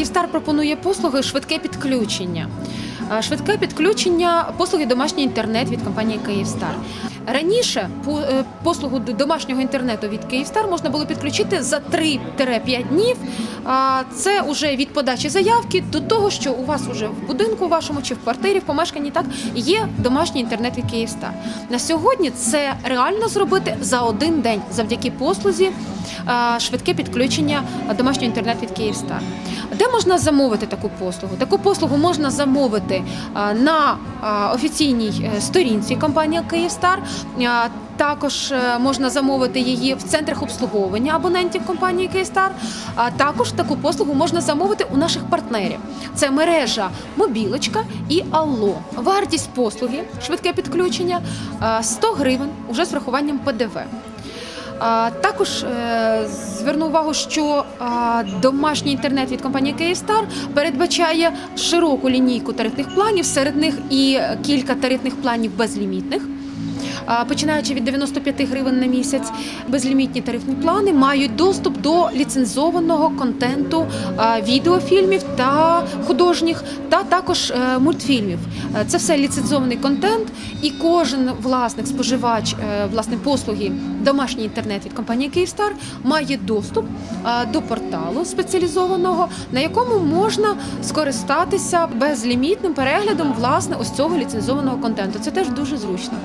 Київстар пропонує послуги швидке підключення. Е, Швидке підключення послуги домашній інтернет від компанії Київстар. Раніше е, послугу домашнього інтернету від Київстар можна було підключити за 3-5 днів. Це вже від подачі заявки до того, що у вас уже в будинку вашому чи в квартирі, в помешканні так є домашній інтернет від Київстар. На сьогодні це реально зробити за один день завдяки послузі швидке підключення домашнього інтернету від Київстар. Де можна замовити таку послугу? Таку послугу можна замовити на офіційній е, сторінці компанії Київстар. Також е, можна замовити її в центрах обслуговування абонентів компанії Київстар. А також таку послугу можна замовити у наших партнерів. Це мережа Мобілочка і Алло. Вартість послуги швидке підключення 100 гривень уже з врахуванням ПДВ. Також е, зверну увагу, що домашній інтернет від компанії Київстар передбачає широку лінійку тарифних планів, серед них і кілька тарифних планів безлімітних. Починаючи від 95 гривень на місяць, безлімітні тарифні плани мають доступ до ліцензованого контенту відеофільмів та художніх, та також е, мультфільмів. Е, Це все ліцензований контент, і кожен власник, споживач е, власне послуги домашній інтернет від компанії Київстар має доступ до порталу спеціалізованого, на якому можна скористатися безлімітним переглядом власне ось цього ліцензованого контенту. Це теж дуже зручно.